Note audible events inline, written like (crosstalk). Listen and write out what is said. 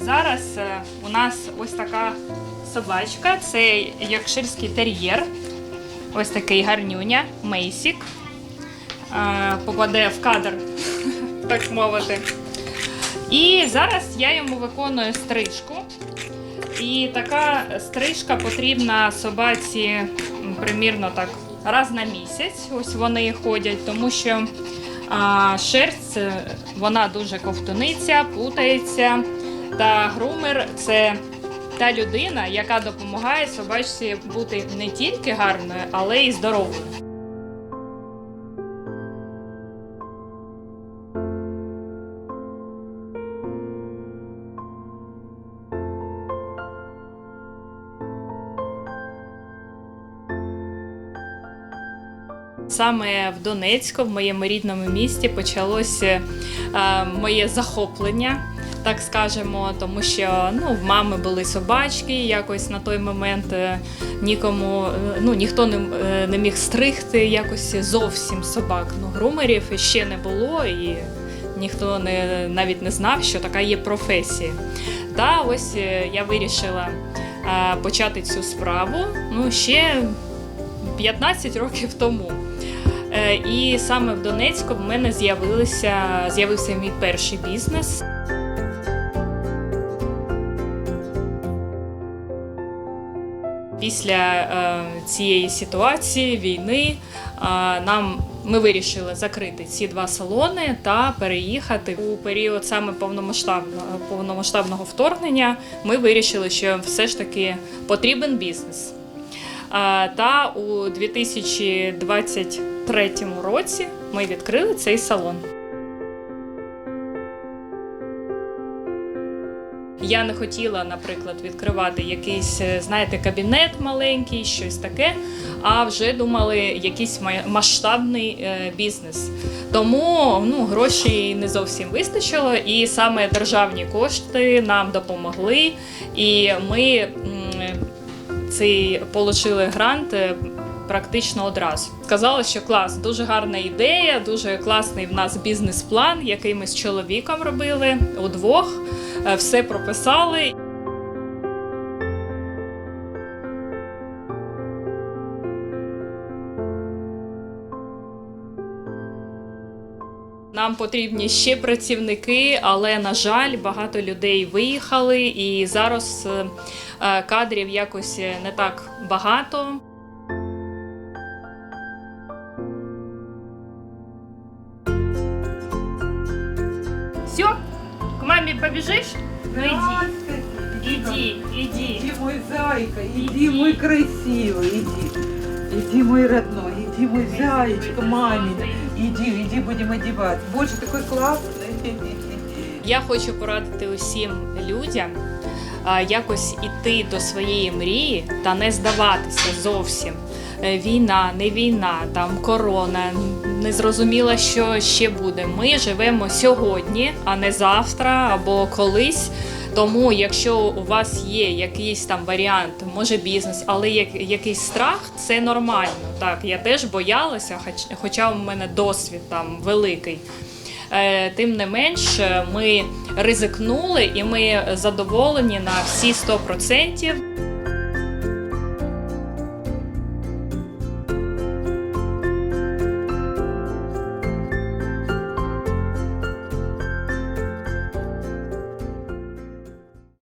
Зараз е, у нас ось така собачка, це якширський тер'єр. Ось такий гарнюня, мейсік. Е, попаде в кадр, (laughs) так мовити. І зараз я йому виконую стрижку. І така стрижка потрібна собаці примірно так раз на місяць. Ось вони ходять, тому що а, шерсть е, вона дуже ковтуниться, путається. Та грумер це та людина, яка допомагає собачці бути не тільки гарною, але й здоровою. Саме в Донецьку, в моєму рідному місті, почалося е, моє захоплення, так скажемо, тому що ну, в мами були собачки, якось на той момент е, нікому, е, ну, ніхто не, не міг стригти якось зовсім собак. Ну, грумерів ще не було, і ніхто не, навіть не знав, що така є професія. Та ось я вирішила почати цю справу ну, ще 15 років тому. Е, І саме в Донецьку в мене з'явилися з'явився мій перший бізнес. Після е, цієї ситуації війни е, нам ми вирішили закрити ці два салони та переїхати у період саме повномасштабного повномасштабного вторгнення. Ми вирішили, що все ж таки потрібен бізнес. Та у 2023 році ми відкрили цей салон. Я не хотіла, наприклад, відкривати якийсь, е, знаєте, кабінет маленький, щось таке, а вже думали якийсь масштабний е, бізнес. Тому ну, грошей не зовсім вистачило, і саме державні кошти нам допомогли. І ми цей отримали грант е, практично одразу. Сказали, що клас, дуже гарна ідея, дуже класний в нас бізнес-план, який ми з чоловіком робили удвох. Е, Все прописали. Нам потрібні ще працівники, але на жаль, багато людей виїхали, і зараз е, е, кадрів якось не так багато. Все, к мамі побіжиш? Ну іди, іди, іди. Иди, мой зайка, иди, мой красивый, иди. Иди, мой родной, иди, мой зайчик, мамин. Иди, иди, будем одевать. Больше такой классный. Я хочу порадити усім людям якось іти до своєї мрії та не здаватися зовсім. Е, Війна, не війна, там корона, не зрозуміло, що ще буде. Ми живемо сьогодні, а не завтра або колись. Тому, якщо у вас є якийсь там варіант, може бізнес, але як, якийсь страх, це нормально. Так, я теж боялася, хоч, хоча у мене досвід там великий. Е, Тим не менш, ми ризикнули і ми задоволені на всі 100%.